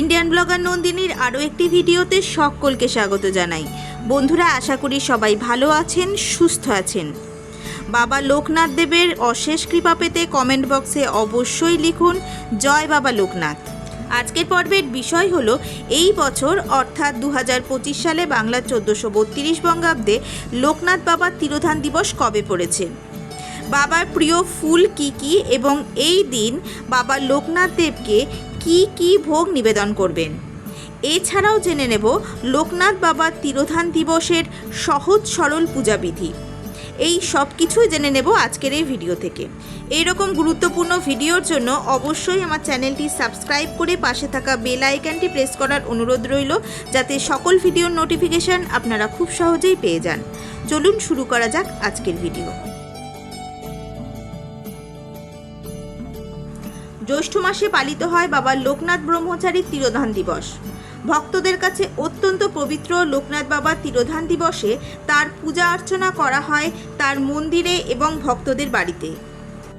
Indian blogger নন্দিনীর আরও একটি ভিডিওতে সকলকে স্বাগত জানাই। বন্ধুরা, আশা করি সবাই ভালো আছেন, সুস্থ আছেন। বাবা লোকনাথ দেবের অশেষ কৃপা পেতে কমেন্ট বক্সে অবশ্যই লিখুন, জয় বাবা লোকনাথ। আজকের পর্বের বিষয় হলো, এই বছর, অর্থাৎ দু হাজার পঁচিশ সালে বাংলার চোদ্দোশো বত্রিশ বঙ্গাব্দে লোকনাথ বাবার তিরোধান দিবস কবে পড়েছে? বাবার প্রিয় ফুল কি কি? এবং এই দিন বাবা লোকনাথ দেবকে কি কি ভোগ নিবেদন করবেন? এছাড়াও জেনে নেব লোকনাথ বাবার তিরোধান দিবসের সহজ সরল পূজাবিধি। এই সব কিছুই জেনে নেব আজকের এই ভিডিও থেকে। এই রকম গুরুত্বপূর্ণ ভিডিওর জন্য অবশ্যই আমার চ্যানেলটি সাবস্ক্রাইব করে পাশে থাকা বেল আইকনটি প্রেস করার অনুরোধ রইল, যাতে সকল ভিডিওর নোটিফিকেশন আপনারা খুব সহজেই পেয়ে যান। চলুন শুরু করা যাক আজকের ভিডিও। জ্যৈষ্ঠ মাসে পালিত হয় বাবা লোকনাথ ব্রহ্মচারীর তিরোধান দিবস। ভক্তদের কাছে অত্যন্ত পবিত্র লোকনাথ বাবার তিরোধান দিবসে তার পূজা অর্চনা করা হয় তার মন্দিরে এবং ভক্তদের বাড়িতে।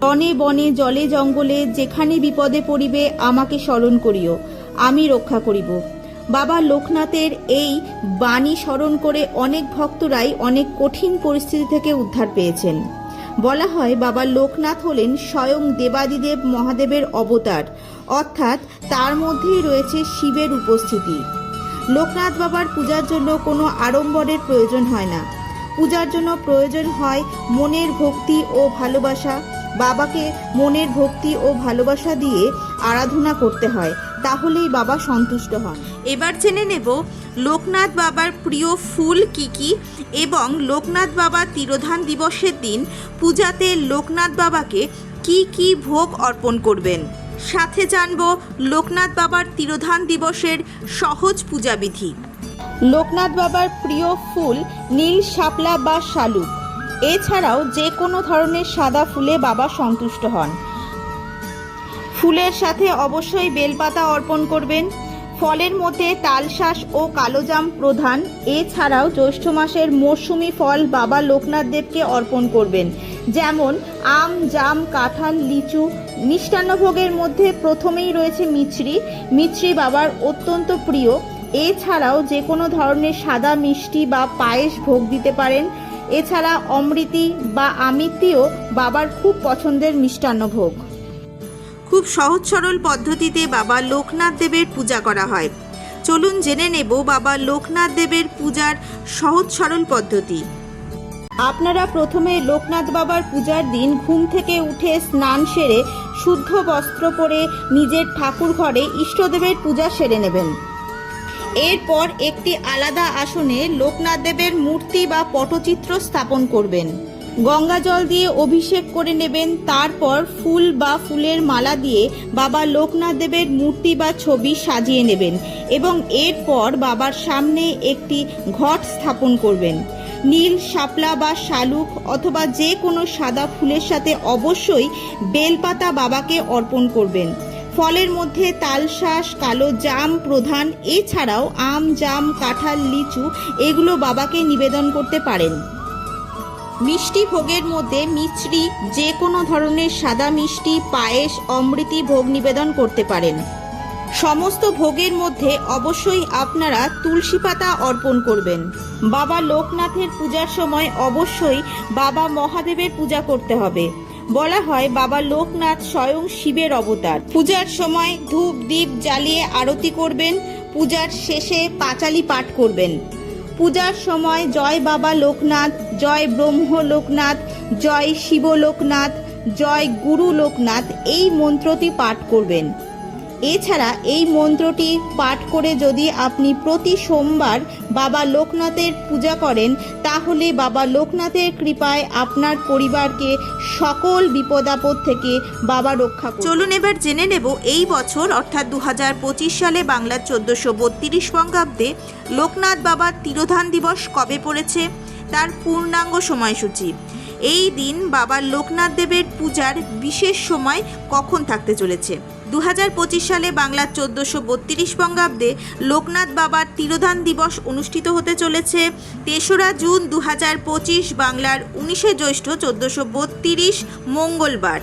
বনে বনে, জলে জঙ্গলে, যেখানে বিপদে পড়িবে আমাকে স্মরণ করিও, আমি রক্ষা করিব। বাবা লোকনাথের এই বাণী স্মরণ করে অনেক ভক্তরাই অনেক কঠিন পরিস্থিতি থেকে উদ্ধার পেয়েছেন। বলা হয় বাবা লোকনাথ হলেন স্বয়ং দেবাদিদেব মহাদেবের অবতার। অর্থাৎ তার মধ্যেই রয়েছে শিবের উপস্থিতি। লোকনাথ বাবার পূজার জন্য কোনো আড়ম্বরের প্রয়োজন হয় না। পূজার জন্য প্রয়োজন হয় মনের ভক্তি ও ভালোবাসা। বাবাকে মনের ভক্তি ও ভালোবাসা দিয়ে আরাধনা করতে হয়, তাহলেই বাবা সন্তুষ্ট হন। এবার জেনে নেব লোকনাথ বাবার প্রিয় ফুল কি কি এবং লোকনাথ বাবার তিরোধান দিবসের দিন পূজাতে লোকনাথ বাবাকে কি কি ভোগ অর্পণ করবেন? সাথে জানব লোকনাথ বাবার তিরোধান দিবসের সহজ পূজাবিধি। লোকনাথ বাবার প্রিয় ফুল নীল শাপলা বা শালুক। এছাড়াও যে কোনো ধরনের সাদা ফুলে বাবা সন্তুষ্ট হন। ফুলের সাথে অবশ্যই বেলপাতা অর্পণ করবেন। ফলের মধ্যে তালশাঁস ও কালোজাম প্রধান। এছাড়াও জ্যৈষ্ঠ মাসের মরশুমি ফল বাবা লোকনাথ দেবকে অর্পণ করবেন। যেমন আম, জাম, কাঁঠাল, লিচু মিষ্টান্নভোগের মধ্যে প্রথমেই রয়েছে মিছরি। মিছরি বাবার অত্যন্ত প্রিয়। এছাড়াও যে কোনো ধরনের সাদা মিষ্টি বা পায়েস ভোগ দিতে পারেন। এছাড়া অমৃতি বা আমিত্তিও বাবার খুব পছন্দের মিষ্টান্ন ভোগ। খুব সহজ সরল পদ্ধতিতে বাবা লোকনাথ দেবের পূজা করা হয়। চলুন জেনে নেব বাবা লোকনাথ দেবের পূজার সহজ সরল পদ্ধতি। আপনারা প্রথমে লোকনাথ বাবার পূজার দিন ঘুম থেকে উঠে স্নান সেরে শুদ্ধ বস্ত্র পরে নিজের ঠাকুর ঘরে ইষ্টদেবের পূজা সেরে নেবেন। এরপর একটি আলাদা আসনে লোকনাথ দেবের মূর্তি বা পটচিত্র স্থাপন করবেন। গঙ্গা জল দিয়ে অভিষেক করে নেবেন, তারপর ফুল বা ফুলের মালা দিয়ে বাবা লোকনাথ দেবের মূর্তি বা ছবি সাজিয়ে নেবেন এবং এরপর বাবার সামনে একটি ঘট স্থাপন করবেন। নীল, শাপলা বা শালুক অথবা যে কোনো সাদা ফুলের সাথে অবশ্যই বেলপাতা বাবাকে অর্পণ করবেন। ফলের মধ্যে তালশাঁস, কালো জাম প্রধান, এছাড়াও আম, জাম, কাঁঠাল, লিচু এগুলো বাবাকে নিবেদন করতে পারেন। মিষ্টি ভোগের মধ্যে মিছরি, যে কোনো ধরনের সাদা মিষ্টি, পায়েস, অমৃতি ভোগ নিবেদন করতে পারেন। সমস্ত ভোগের মধ্যে অবশ্যই আপনারা তুলসী পাতা অর্পণ করবেন। বাবা লোকনাথের পূজার সময় অবশ্যই বাবা মহাদেবের পূজা করতে হবে। বলা হয় বাবা লোকনাথ স্বয়ং শিবের অবতার। পূজার সময় ধূপ দ্বীপ জ্বালিয়ে আরতি করবেন। পূজার শেষে পাঁচালি পাঠ করবেন। পূজার সময় জয় বাবা লোকনাথ, জয় ব্রহ্ম লোকনাথ, জয় শিব লোকনাথ, জয় গুরু লোকনাথ এই মন্ত্রটি পাঠ করবেন। এছাড়া এই মন্ত্রটি পাঠ করে যদি আপনি প্রতি সোমবার বাবা লোকনাথের পূজা করেন, তাহলে বাবা লোকনাথের কৃপায় আপনার পরিবারকে সকল বিপদ আপদ থেকে বাবা রক্ষা চলুন এবার জেনে নেব এই বছর, অর্থাৎ দু হাজার পঁচিশ সালে বাংলার চোদ্দোশো বত্রিশ বঙ্গাব্দে লোকনাথ বাবার তিরোধান দিবস কবে পড়েছে? তার পূর্ণাঙ্গ সময়সূচি। এই দিন বাবা লোকনাথ দেবের পূজার বিশেষ সময় কখন থাকতে চলেছে? দু হাজার পঁচিশ সালে বাংলার চোদ্দোশো বত্রিশ বঙ্গাব্দে লোকনাথ বাবার তিরোধান দিবস অনুষ্ঠিত হতে চলেছে। তেসরা জুন দু হাজার পঁচিশ বাংলার উনিশে জ্যৈষ্ঠ চোদ্দোশো বত্রিশ মঙ্গলবার।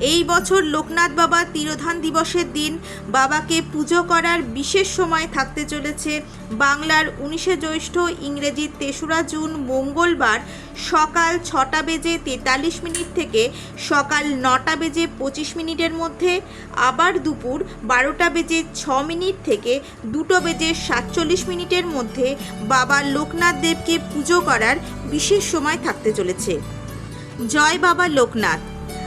এই বছর লোকনাথ বাবা তিরোধান দিবসের দিন বাবাকে পুজো করার বিশেষ সময় থাকতে চলেছে। বাংলার উনিশে জ্যৈষ্ঠ ইংরেজি তেসরা জুন মঙ্গলবার সকাল ছটা বেজে তেতাল্লিশ মিনিট থেকে সকাল নটা বেজে পঁচিশ মিনিটের মধ্যে, আবার দুপুর বারোটা বেজে ছ মিনিট থেকে দুটো বেজে সাতচল্লিশ মিনিটের মধ্যে বাবা লোকনাথ দেবকে পুজো করার বিশেষ সময় থাকতে চলেছে। জয় বাবা লোকনাথ।